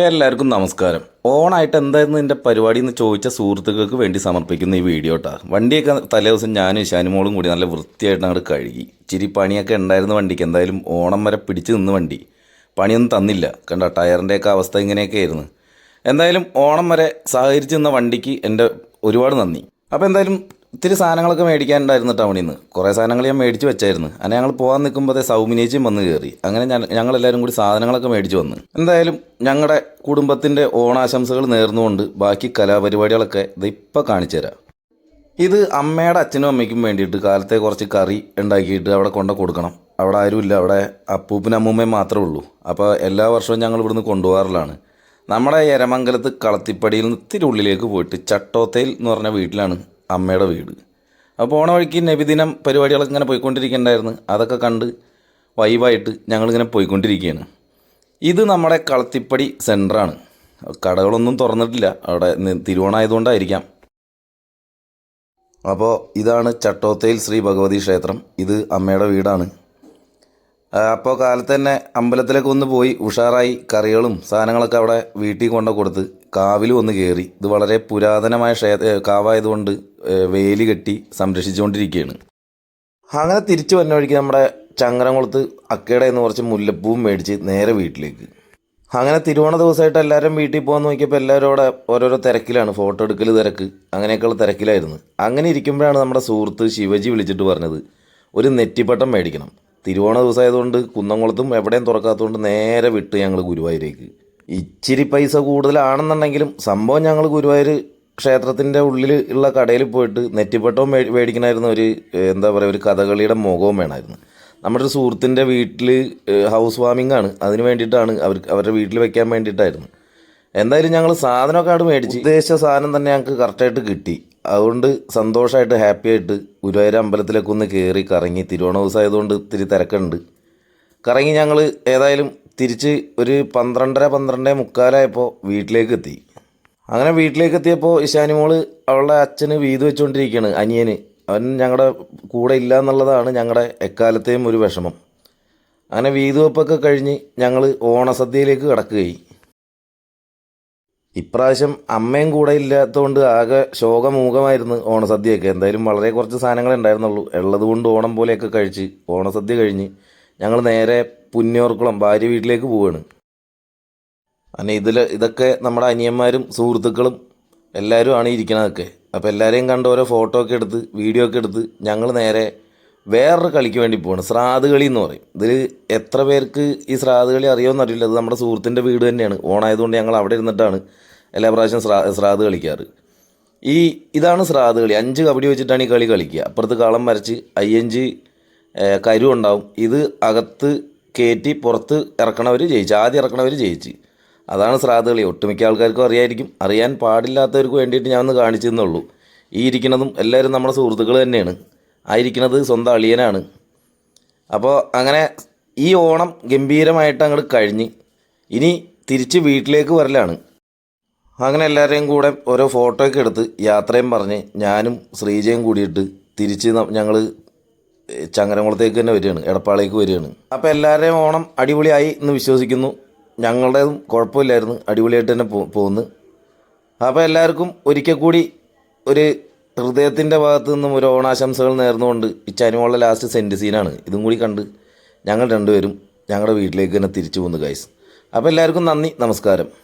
എല്ലാവർക്കും നമസ്കാരം. ഓണായിട്ട് എന്തായിരുന്നു എന്റെ പരിപാടി എന്ന് ചോദിച്ച സുഹൃത്തുക്കൾക്ക് വേണ്ടി സമർപ്പിക്കുന്ന ഈ വീഡിയോ കേട്ടോ വണ്ടിയൊക്കെ തലേ ദിവസം ഞാനും ശാനുമോളും കൂടി നല്ല വൃത്തിയായിട്ട് അങ്ങോട്ട് കഴുകി. ഇച്ചിരി പണിയൊക്കെ ഉണ്ടായിരുന്ന വണ്ടിക്ക്. എന്തായാലും ഓണം വരെ പിടിച്ച് നിന്ന് വണ്ടി. പണിയൊന്നും തന്നില്ല. കണ്ട ടയറിന്റെയൊക്കെ അവസ്ഥ ഇങ്ങനെയൊക്കെ ആയിരുന്നു. എന്തായാലും ഓണം വരെ സഹകരിച്ച് നിന്ന വണ്ടിക്ക് എന്റെ ഒരുപാട് നന്ദി. അപ്പോൾ എന്തായാലും ഇത്തിരി സാധനങ്ങളൊക്കെ മേടിക്കാനുണ്ടായിരുന്നു ടൗണിൽ നിന്ന് കുറേ സാധനങ്ങൾ ഞാൻ മേടിച്ച് വെച്ചായിരുന്നു. അങ്ങനെ ഞങ്ങൾ പോകാൻ നിൽക്കുമ്പോൾ സൗമിനേച്ചിയും വന്ന് കയറി അങ്ങനെ ഞങ്ങൾ എല്ലാവരും കൂടി സാധനങ്ങളൊക്കെ മേടിച്ച് വന്ന്. എന്തായാലും ഞങ്ങളുടെ കുടുംബത്തിന്റെ ഓണാശംസകൾ നേർന്നുകൊണ്ട് ബാക്കി കലാപരിപാടികളൊക്കെ ഇത് ഇപ്പോൾ കാണിച്ചു തരാം. ഇത് അമ്മയുടെ അച്ഛനും അമ്മയ്ക്കും വേണ്ടിയിട്ട് കാലത്തെ കുറച്ച് കറി ഉണ്ടാക്കിയിട്ട് അവിടെ കൊണ്ട് കൊടുക്കണം. അവിടെ ആരുമില്ല അവിടെ അപ്പൂപ്പനും അമ്മൂമ്മയും മാത്രമേ ഉള്ളൂ. അപ്പോൾ എല്ലാ വർഷവും ഞങ്ങൾ ഇവിടുന്ന് കൊണ്ടുപോകാറുള്ളതാണ്. നമ്മുടെ എരമംഗലത്ത് കളത്തിപ്പടിയിൽ നിന്ന് ഇത്തിരി ഉള്ളിലേക്ക് പോയിട്ട് ചട്ടോത്തയിൽ എന്ന് പറഞ്ഞ വീട്ടിലാണ് അമ്മയുടെ വീട്. അപ്പോൾ പോണ വഴിക്ക് നബിദിനം പരിപാടികളൊക്കെ ഇങ്ങനെ പോയിക്കൊണ്ടിരിക്കുന്നുണ്ടായിരുന്നു അതൊക്കെ കണ്ട് വൈബായിട്ട് ഞങ്ങളിങ്ങനെ പോയിക്കൊണ്ടിരിക്കുകയാണ്. ഇത് നമ്മുടെ കളത്തിപ്പടി സെന്ററാണ് കടകളൊന്നും തുറന്നിട്ടില്ല. അവിടെ തിരുവോണമായതുകൊണ്ടായിരിക്കാം അപ്പോൾ ഇതാണ് ചട്ടോത്തയിൽ ശ്രീ ഭഗവതി ക്ഷേത്രം. ഇത് അമ്മയുടെ വീടാണ്. അപ്പോൾ കാലത്ത് തന്നെ അമ്പലത്തിലേക്ക് ഒന്ന് പോയി ഉഷാറായി കറികളും സാധനങ്ങളൊക്കെ അവിടെ വീട്ടിൽ കൊണ്ടു കൊടുത്ത് കാവിലും ഒന്ന് കയറി ഇത് വളരെ പുരാതനമായ ക്ഷേ കാവായതുകൊണ്ട് വേലി കെട്ടി സംരക്ഷിച്ചുകൊണ്ടിരിക്കുകയാണ്. അങ്ങനെ തിരിച്ചു വന്ന വഴിക്ക് നമ്മുടെ ചങ്ങരംകുളത്ത് അക്കയുടെ എന്ന് കുറച്ച് മുല്ലപ്പൂവും മേടിച്ച് നേരെ വീട്ടിലേക്ക്. അങ്ങനെ തിരുവോണ ദിവസമായിട്ട് എല്ലാവരും വീട്ടിൽ പോകാൻ നോക്കിയപ്പോൾ എല്ലാവരും അവിടെ ഓരോരോ തിരക്കിലാണ്. ഫോട്ടോ എടുക്കൽ തിരക്ക് അങ്ങനെയൊക്കെയുള്ള തിരക്കിലായിരുന്നു. അങ്ങനെ ഇരിക്കുമ്പോഴാണ് നമ്മുടെ സുഹൃത്ത് ശിവജി വിളിച്ചിട്ട് പറഞ്ഞത് ഒരു നെറ്റിപ്പട്ടം മേടിക്കണം. തിരുവോണ ദിവസമായതുകൊണ്ട് കുന്നംകുളത്തും എവിടെയും തുറക്കാത്തതുകൊണ്ട് നേരെ വിട്ട് ഞങ്ങൾ ഗുരുവായൂരേക്ക്. ഇച്ചിരി പൈസ കൂടുതലാണെന്നുണ്ടെങ്കിലും സംഭവം ഞങ്ങൾ ഗുരുവായൂർ ക്ഷേത്രത്തിന്റെ ഉള്ളിൽ ഉള്ള കടയിൽ പോയിട്ട് നെറ്റിപ്പട്ടവും മേ മേടിക്കണമായിരുന്നു ഒരു എന്താ പറയുക ഒരു കഥകളിയുടെ മുഖവും വേണമായിരുന്നു നമ്മുടെ ഒരു സുഹൃത്തിന്റെ വീട്ടിൽ ഹൗസ് വാമിംഗ് ആണ്. അതിന് വേണ്ടിയിട്ടാണ് അവർ അവരുടെ വീട്ടിൽ വെക്കാൻ വേണ്ടിയിട്ടായിരുന്നു. എന്തായാലും ഞങ്ങൾ സാധനമൊക്കെ അവിടെ മേടിച്ച് ഉദ്ദേശിച്ച സാധനം തന്നെ ഞങ്ങൾക്ക് കറക്റ്റായിട്ട് കിട്ടി. അതുകൊണ്ട് സന്തോഷമായിട്ട് ഹാപ്പി ആയിട്ട് ഗുരുവായൂർ അമ്പലത്തിലേക്ക് ഒന്ന് കയറി കറങ്ങി. തിരുവോണ ദിവസമായതുകൊണ്ട് ഇത്തിരി തിരക്കുണ്ട്. കറങ്ങി ഞങ്ങൾ ഏതായാലും തിരിച്ച് ഒരു പന്ത്രണ്ടര പന്ത്രണ്ടേ മുക്കാലായപ്പോൾ വീട്ടിലേക്ക് എത്തി അങ്ങനെ വീട്ടിലേക്ക് എത്തിയപ്പോൾ ഇശാനി മോൾ അവളുടെ അച്ഛന് വീത് വെച്ചുകൊണ്ടിരിക്കുകയാണ് അനിയന്. അവൻ ഞങ്ങളുടെ കൂടെ ഇല്ല എന്നുള്ളതാണ് ഞങ്ങളുടെ എക്കാലത്തെയും ഒരു വിഷമം. അങ്ങനെ വീത് വെപ്പൊക്കെ കഴിഞ്ഞ് ഞങ്ങൾ ഓണസദ്യയിലേക്ക് കിടക്കുകയായി. ഇപ്രാവശ്യം അമ്മയും കൂടെ ഇല്ലാത്തതുകൊണ്ട് ആകെ ശോകമൂകമായിരുന്നു ഓണസദ്യയൊക്കെ. എന്തായാലും വളരെ കുറച്ച് സാധനങ്ങളെ ഉണ്ടായിരുന്നുള്ളൂ. ഉള്ളത് കൊണ്ട് ഓണം പോലെയൊക്കെ കഴിച്ച് ഓണസദ്യ കഴിഞ്ഞ് ഞങ്ങൾ നേരെ പുന്നോർക്കുളം ഭാര്യ വീട്ടിലേക്ക് പോവുകയാണ് അങ്ങനെ ഇതിൽ ഇതൊക്കെ നമ്മുടെ അനിയന്മാരും സുഹൃത്തുക്കളും എല്ലാവരും ആണ് ഇരിക്കണതൊക്കെ. അപ്പോൾ എല്ലാവരെയും കണ്ട് ഓരോ ഫോട്ടോ ഒക്കെ എടുത്ത് വീഡിയോ ഒക്കെ എടുത്ത് ഞങ്ങൾ നേരെ വേറൊരു കളിക്ക് വേണ്ടി പോവാണ്. ശ്രാദ് കളി എന്ന് പറയും. ഇതിൽ എത്ര പേർക്ക് ഈ ശ്രാദ് കളി അറിയുമെന്ന് അറിയില്ല. അത് നമ്മുടെ സുഹൃത്തിന്റെ വീട് തന്നെയാണ്. ഓണായതുകൊണ്ട് ഞങ്ങൾ അവിടെ ഇരുന്നിട്ടാണ് എല്ലാ പ്രാവശ്യം ശ്രാ ശ്രാദ് കളിക്കാറ്. ഈ ഇതാണ് ശ്രാദ് കളി. അഞ്ച് കബഡി വെച്ചിട്ടാണ് ഈ കളി കളിക്കുക. അപ്പുറത്ത് കളം വരച്ച് അയ്യഞ്ച് കരു ഉണ്ടാവും. ഇത് അകത്ത് കയറ്റി പുറത്ത് ഇറക്കണവർ ജയിച്ചു ആദ്യം ഇറക്കണവർ ജയിച്ച്. അതാണ് ശ്രാദ്ധ കളി. ഒട്ടുമിക്ക ആൾക്കാർക്കും അറിയായിരിക്കും. അറിയാൻ പാടില്ലാത്തവർക്ക് വേണ്ടിയിട്ട് ഞാൻ ഒന്ന് കാണിച്ചു തന്നുള്ളൂ ഈ ഇരിക്കുന്നതും എല്ലാവരും നമ്മുടെ സുഹൃത്തുക്കൾ തന്നെയാണ്. ആയിരിക്കുന്നത് സ്വന്തം അളിയനാണ്. അപ്പോൾ അങ്ങനെ ഈ ഓണം ഗംഭീരമായിട്ട് അങ്ങോട്ട് കഴിഞ്ഞ് ഇനി തിരിച്ച് വീട്ടിലേക്ക് വരലാണ്. അങ്ങനെ എല്ലാവരെയും കൂടെ ഓരോ ഫോട്ടോയൊക്കെ എടുത്ത് യാത്രയും പറഞ്ഞ് ഞാനും ശ്രീജയും കൂടിയിട്ട് തിരിച്ച് ഞങ്ങൾ ചങ്ങരംകുളത്തേക്ക് തന്നെ വരികയാണ് എടപ്പാളേക്ക് വരികയാണ്. അപ്പോൾ എല്ലാവരുടെയും ഓണം അടിപൊളിയായി എന്ന് വിശ്വസിക്കുന്നു. ഞങ്ങളുടേതും കുഴപ്പമില്ലായിരുന്നു അടിപൊളിയായിട്ട് തന്നെ പോ പോകുന്നു. അപ്പോൾ എല്ലാവർക്കും ഒരിക്കൽ കൂടി ഒരു ഹൃദയത്തിന്റെ ഭാഗത്തു നിന്നും ഒരു ഓണാശംസകൾ നേർന്നുകൊണ്ട് ഈ ചനിമോളുടെ ലാസ്റ്റ് സെന്റ് സീനാണ് ഇതും കൂടി കണ്ട് ഞങ്ങൾ രണ്ടുപേരും ഞങ്ങളുടെ വീട്ടിലേക്ക് തന്നെ തിരിച്ചു പോകുന്നു ഗൈസ് അപ്പോൾ എല്ലാവർക്കും നന്ദി നമസ്കാരം.